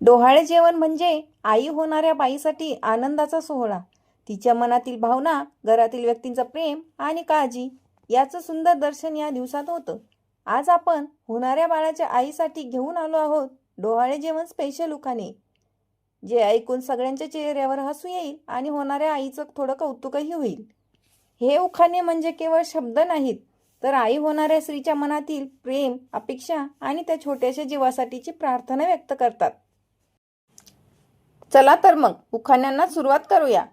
डोहाळे जेवण म्हणजे आई होणाऱ्या बाईसाठी आनंदाचा सोहळा. तिच्या मनातील भावना घरातील व्यक्तींचं प्रेम आणि काळजी याचं सुंदर दर्शन या दिवसात होतं. आज आपण होणाऱ्या बाळाच्या आईसाठी घेऊन आलो आहोत डोहाळे जेवण स्पेशल उखाणे. जे ऐकून सगळ्यांच्या चेहऱ्यावर हसू येईल आणि होणाऱ्या आईचं थोडं कौतुकही होईल. हे उखाणे म्हणजे केवळ शब्द नाहीत तर आई होणाऱ्या स्त्रीच्या मनातील प्रेम अपेक्षा आणि त्या छोट्याशा जीवासाठीची प्रार्थना व्यक्त करतात. चला तर मग उखाण्यांना सुरुवात करूया.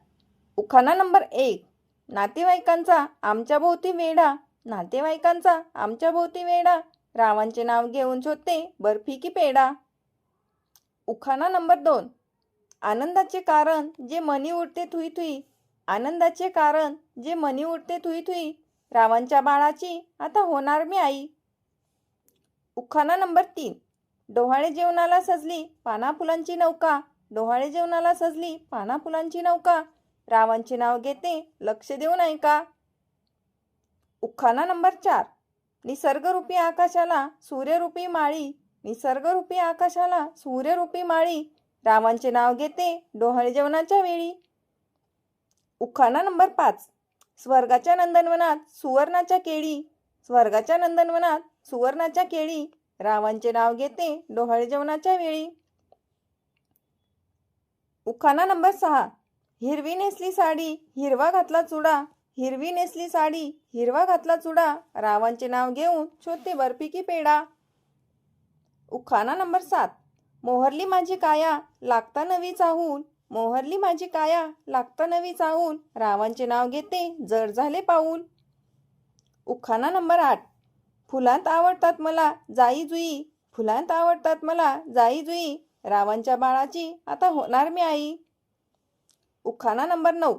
उखाणा नंबर एक. नातेवाईकांचा आमच्या भोवती वेढा. नातेवाईकांचा आमच्या भोवती वेढा. रावांचे नाव घेऊन शोधते बर्फी की पेडा उखाणा नंबर दोन. आनंदाचे कारण जे मनी उडते थुई थुई. आनंदाचे कारण जे मनी उडते थुई थुई. रावांच्या बाळाची आता होणार मी आई. उखाणा नंबर तीन. डोहाळे जेवणाला सजली पाना फुलांची नौका. डोहाळे जेवणाला सजली पाना फुलांची नौका. रावांचे नाव घेते लक्ष देऊन ऐका. उखाणा नंबर चार. निसर्गरूपी आकाशाला सूर्यरूपी माळी. निसर्गरूपी आकाशाला सूर्यरूपी माळी. रावांचे नाव घेते डोहाळे जेवणाच्या वेळी. उखाणा नंबर पाच. स्वर्गाच्या नंदनवनात सुवर्णाच्या केळी. स्वर्गाच्या नंदनवनात सुवर्णाच्या केळी. रावांचे नाव घेते डोहाळे जेवणाच्या वेळी. उखाना नंबर सहा. हिरवी नेसली साडी हिरवा घातला चुडा. हिरवी नेसली साडी हिरवा घातला चुडा. रावांचे नाव घेऊन छोटे बर्फी की पेडा उखाना नंबर सात. मोहरली माझी काया लागता नवी चाहून मोहरली माझी काया लागता नवी चाहून रावांचे नाव घेते जड झाले पाऊल. उखाना नंबर आठ. फुलांत आवडतात मला जाई जुई. फुलांत आवडतात मला जाई जुई. रावांच्या बाळाची आता होणार मी आई. उखाणा नंबर नऊ.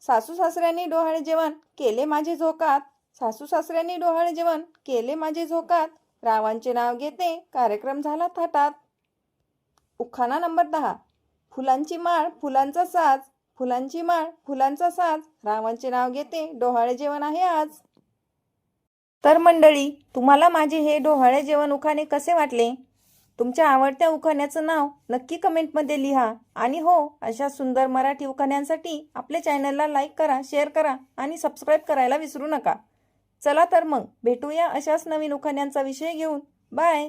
सासू सासऱ्यांनी डोहाळे जेवण केले माझे झोकात. सासू सासऱ्यांनी डोहाळे जेवण केले माझे झोकात. रावांचे नाव घेते कार्यक्रम झाला थाटात. उखाणा नंबर दहा. फुलांची माळ फुलांचा साज. फुलांची माळ फुलांचा साज. रावांचे नाव घेते डोहाळे जेवण आहे आज. तर मंडळी तुम्हाला माझे हे डोहाळे जेवण उखाणे कसे वाटले? तुमच्या आवडत्या उखाण्याचं नाव नक्की कमेंटमध्ये लिहा. आणि हो अशा सुंदर मराठी उखाण्यांसाठी आपल्या चॅनलला लाईक करा शेअर करा आणि सबस्क्राईब करायला विसरू नका. चला तर मग भेटूया अशाच नवीन उखाण्यांचा विषय घेऊन. बाय!